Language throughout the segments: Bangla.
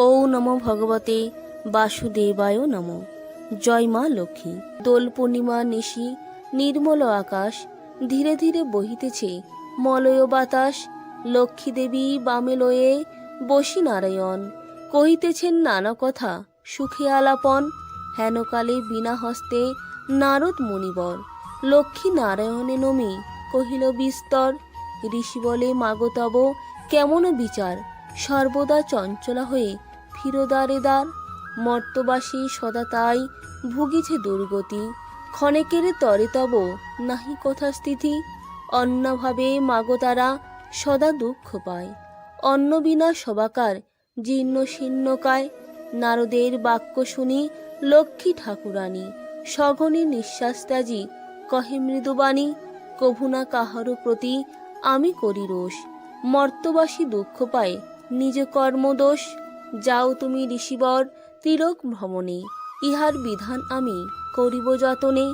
ও নম ভগবতে বাসুদেবায় নম। জয় মা লক্ষ্মী। দোল পূর্ণিমা নিশি, নির্মল আকাশ, ধীরে ধীরে বহিতেছে মলয় বাতাস, লক্ষ্মী দেবী বামে লয়ে বসি নারায়ণ। কহিতেছেন, নানা কথা, সুখে আলাপন হেনকালে বিনা হস্তে নারদ মুনিবর। লক্ষ্মী নারায়ণে নমি, কহিল, বিস্তর। ঋষি বলে মাগতব কেমন বিচার? সর্বদা চঞ্চলা হয়ে ফিরোদারে দ্বার মর্তবাসী সদা তাই ভুগিছে দুর্গতি। ক্ষণেকের তরে তব নাহি কথা স্থিতি অন্যভাবে মাগো তারা সদা দুঃখ পায়। অন্ন বিনা সবাকার জীর্ণ শীর্ণকায় নারদের বাক্য শুনি লক্ষ্মী ঠাকুরানী, সঘনে নিঃশ্বাস ত্যাজি কহে মৃদুবাণী কভুনা কাহারও প্রতি আমি করি রোষ। মর্তবাসী দুঃখ পায়, নিজ কর্মদোষ যাও তুমি ঋষিবর তিলক ভ্রমণে ইহার বিধান আমি করিব যতনে।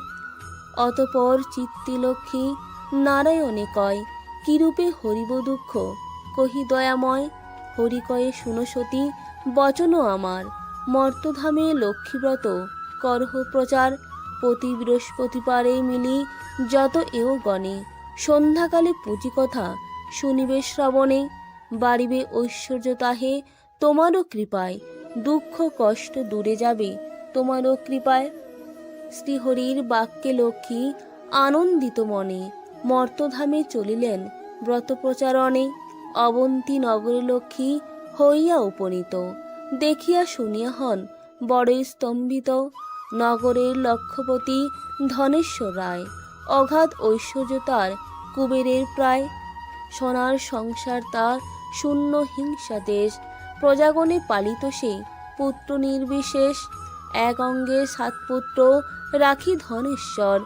অতপর চিত্তিলক্ষ্মী নারায়ণে কয়, কিরূপে হরিব দুঃখ? কহি দয়াময়, হরি কয়ে শুনসতী বচন আমার। মর্তধামে লক্ষ্মীব্রত, করহ প্রচার। প্রতি বৃহস্পতিবারে মিলি যত এও গণে সন্ধ্যাকালে পুঁজি কথা শুনিবে শ্রবণে, বাড়িবে ঐশ্বর্য তাহে তোমারও কৃপায়, দুঃখ, কষ্ট দূরে যাবে তোমারও কৃপায়। শ্রীহরির বাক্যে লক্ষ্মী আনন্দিত মনে মর্তধামে চলিলেন ব্রত প্রচারণে অবন্তী নগরে লক্ষ্মী হইয়া উপনীত। দেখিয়া শুনিয়া হন বড়ই স্তম্ভিত নগরের লক্ষ্যপতি ধনেশ্বর রায়। অগাধ ঐশ্বর্য তার কুবেরের প্রায়। সোনার সংসার তার শূন্য হিংসা দেশ প্রজাগণে পালিত সে পুত্র নির্বিশেষ। এক অঙ্গে সাত পুত্র রাখি ধনেশ্বর।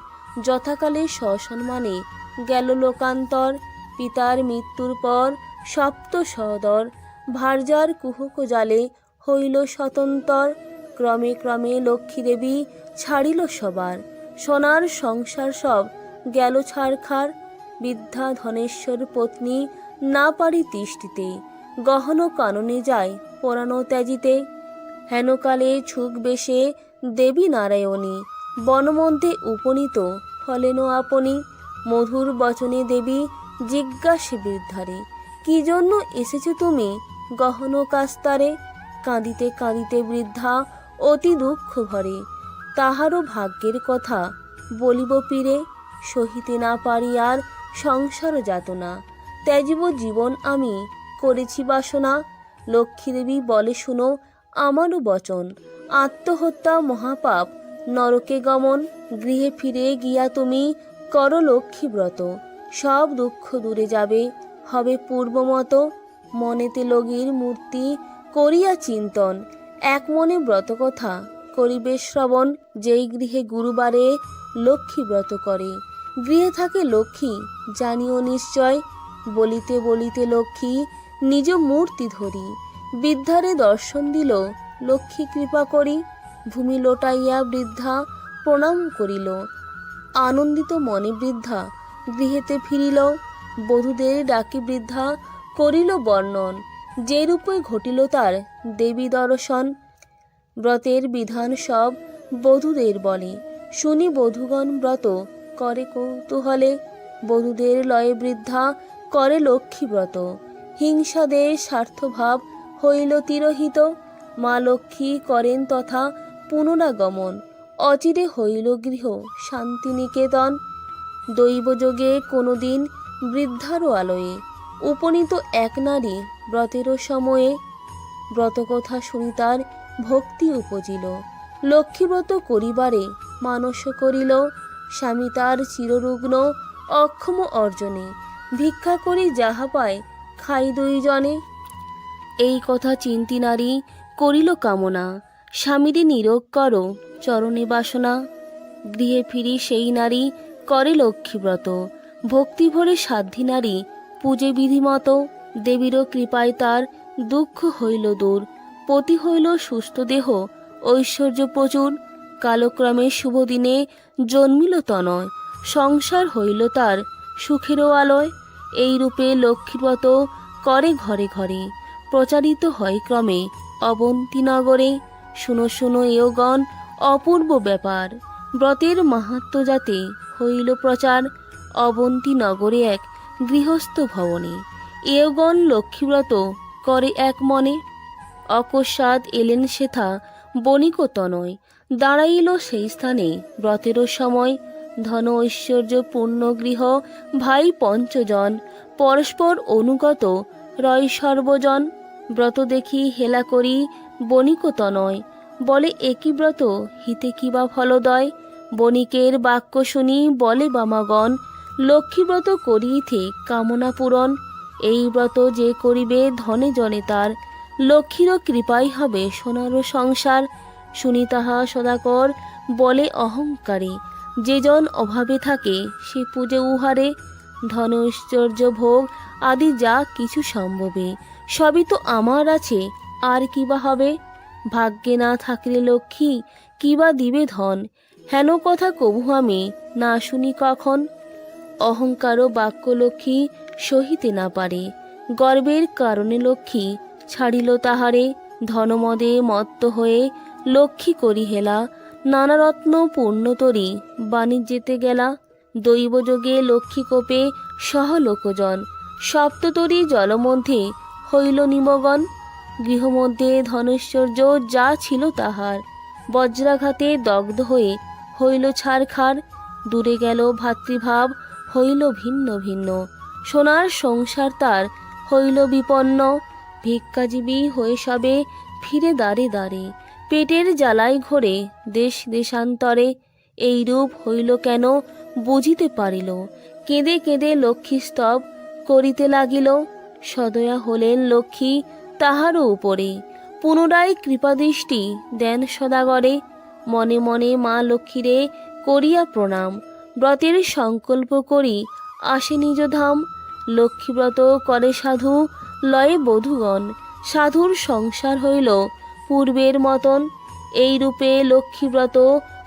যথাকালে সসম্মানে গেল লোকান্তর। পিতার মৃত্যুর পর সপ্ত সদর। ভার্যার কুহক জালে হইল স্বতন্তর। ক্রমে ক্রমে লক্ষ্মী দেবী ছাড়িল সবার। সোনার সংসার সব গেল ছাড়খার বৃদ্ধা ধনেশ্বর পত্নী না পারি তিষ্ঠিতে। গহন কাননে যায় পোড়ানো ত্যাজিতে। হেনকালে ছুক বেশে দেবী নারায়ণী, বনমধ্যে উপনীত হলেন আপনি। মধুর বচনে দেবী জিজ্ঞাসে বৃদ্ধারে কি জন্য এসেছ তুমি গহন কাস্তারে? কাঁদিতে কাঁদিতে বৃদ্ধা অতি দুঃখ ভরে। তাহারও ভাগ্যের কথা বলিব পীরে, সহিতে না পারি আর সংসার যাতনা। ত্যাজিব জীবন আমি করেছি বাসনা। লক্ষ্মীদেবী বলে শুনো আমারও বচন। আত্মহত্যা মহাপাপ, নরকে গমন, গৃহে ফিরে গিয়া তুমি কর লক্ষ্মী ব্রত সব দুঃখ দূরে যাবে, হবে পূর্বমত। মনেতে লগীর মূর্তি করিয়া চিন্তন। এক মনে ব্রত কথা করিবে শ্রবণ। যেই গৃহে গুরুবারে লক্ষ্মী ব্রত করে। গৃহে থাকে লক্ষ্মী, জানিও নিশ্চয়। বলিতে বলিতে লক্ষ্মী নিজ মূর্তি ধরি। বৃদ্ধারে দর্শন দিল, লক্ষ্মী কৃপা করি। ভূমি লোটাইয়া বৃদ্ধা প্রণাম করিল। আনন্দিত মনে বৃদ্ধা গৃহেতে ফিরিল। বধূদের ডাকি বৃদ্ধা করিল বর্ণন। যে রূপে ঘটিল তার দেবী দর্শন। ব্রতের বিধান সব বধূদের বলে। শুনি বধূগণ ব্রত করে কৌতূহলে। বধূদের লয়ে বৃদ্ধা করে লক্ষ্মী ব্রত। হিংসাদের স্বার্থভাব হইল তিরোহিত। মা লক্ষ্মী করেন তথা পুনরাগমন। অচিরে হইল গৃহ, শান্তিনিকেতন। দৈবযোগে কোনোদিন বৃদ্ধারও আলোয়ে। উপনীত এক নারী ব্রতেরও সময়ে ব্রতকথা শুনি তার ভক্তি উপজিল। লক্ষ্মীব্রত করিবারে মানস করিল। স্বামী তার চিররুগ্ন অক্ষম অর্জনে। ভিক্ষা করি যাহা পায় খাই দুইজনে। এই কথা চিন্তি নারী করিল কামনা। স্বামীরে নিরোগ কর, চরণে বাসনা। গৃহে ফিরি সেই নারী করে লক্ষ্মীব্রত। ভক্তি ভরে সাধ্যী নারী পূজে বিধিমত। দেবীরও কৃপায় তার দুঃখ হইল দূর। পতি হইল সুস্থ দেহ, ঐশ্বর্য প্রচুর। কালক্রমে শুভ দিনে জন্মিল তনয়। সংসার হইল তার সুখেরও আলয়। এই রূপে লক্ষ্মীব্রত করে ঘরে ঘরে। প্রচারিত হয় ক্রমে অবন্তীনগরে। শুনো শুনো, এওগণ, অপূর্ব ব্যাপার। ব্রতের মাহাত্ম যাতে হইল প্রচার অবন্তী নগরে এক গৃহস্থ ভবনে। এওগণ লক্ষ্মীব্রত করে এক মনে। অকস্মাৎ এলেন সেথা বণিক তনয় দাঁড়াইল সেই স্থানে ব্রতেরও সময় ধন ঐশ্বর্য পূর্ণ গৃহ ভাই পঞ্চজন, পরস্পর অনুগত, রয় সর্বজন, ব্রত দেখি হেলা করি বণিক নয় বলে একই ব্রত, হিতে কিবা ফলদয়? বণিকের বাক্য শুনি বলে বামাগণ লক্ষ্মীব্রত করিতে কামনা পূরণ, এই ব্রত যে করিবে ধনে জনে তার, লক্ষ্মীরও কৃপাই হবে সোনারও সংসার, শুনি তাহা সদাকর, বলে অহংকারে। যে জন অভাবে থাকে, সে পূজে উহারে ধন ঐশ্বর্য ভোগ আদি যা কিছু সম্ভবে, সবই তো আমার আছে, আর কিবা হবে? ভাগ্যে না থাকলে লক্ষ্মী কিবা দিবে ধন? হেন কথা কবু আমি না শুনি কখন? অহংকারও বাক্য লক্ষ্মী সহিতে না পারে, গর্বের কারণে লক্ষ্মী ছাড়িল তাহারে, ধনমদে মত্ত হয়ে লক্ষ্মী করি হেলা নানা রত্ন পূর্ণতরী বাণিজ্যেতে গেলা, দৈবযোগে লক্ষ্মী কোপে সহ লোকজন সপ্ততরী জলমধ্যে হইল নিমগন। গৃহমধ্যে ধনৈশ্বর্য যা ছিল তাহার। বজ্রাঘাতে দগ্ধ হয়ে হইল ছারখার। দূরে গেল ভাতৃভাব, হইল ভিন্ন ভিন্ন। সোনার সংসার তার, হইল বিপন্ন। ভিক্ষাজীবী হয়ে সবে ফিরে দাঁড়ে দাঁড়ে পেটের জ্বালায় ঘোরে দেশ দেশান্তরে এই রূপ হইল কেন বুঝিতে পারিল। কেঁদে কেঁদে লক্ষ্মী স্তব করিতে লাগিল। সদয়া হলেন লক্ষ্মী তাহারও উপরে। পুনরায় কৃপাদৃষ্টি দেন সদাগরে। মনে মনে মা লক্ষ্মীরে করিয়া প্রণাম। ব্রতের সংকল্প করি আসে নিজ ধাম লক্ষ্মীব্রত করে সাধু, লয়ে বধূগণ। সাধুর সংসার হইল পূর্বের মতন। এই রূপে লক্ষ্মীব্রত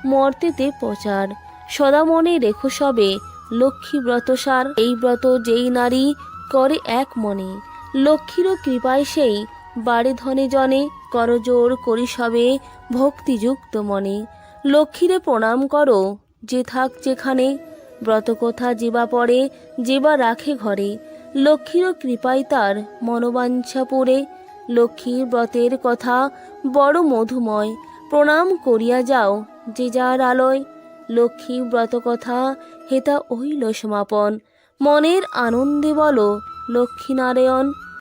মর্তেতে প্রচার। সদা মনে রেখো সবে, লক্ষ্মীব্রত সার। এই ব্রত যেই নারী করে এক মনে। লক্ষ্মীরও কৃপায় সেই। বাড়ে ধনে জনে, করজোর করি সবে, ভক্তিযুক্ত মনে। লক্ষ্মীরে প্রণাম করো, যে থাক যেখানে। ব্রতকথা যেবা পড়ে যেবা রাখে ঘরে। লক্ষ্মীরও কৃপায় তার মনোবাঞ্ছা পুরে। লক্ষ্মীর ব্রতের কথা বড় মধুময়। প্রণাম করিয়া যাও, যে যার আলোয়। লক্ষ্মী ব্রত কথা হেতা হইল সমাপন। মনের আনন্দে বলো, লক্ষ্মীনারায়ণ।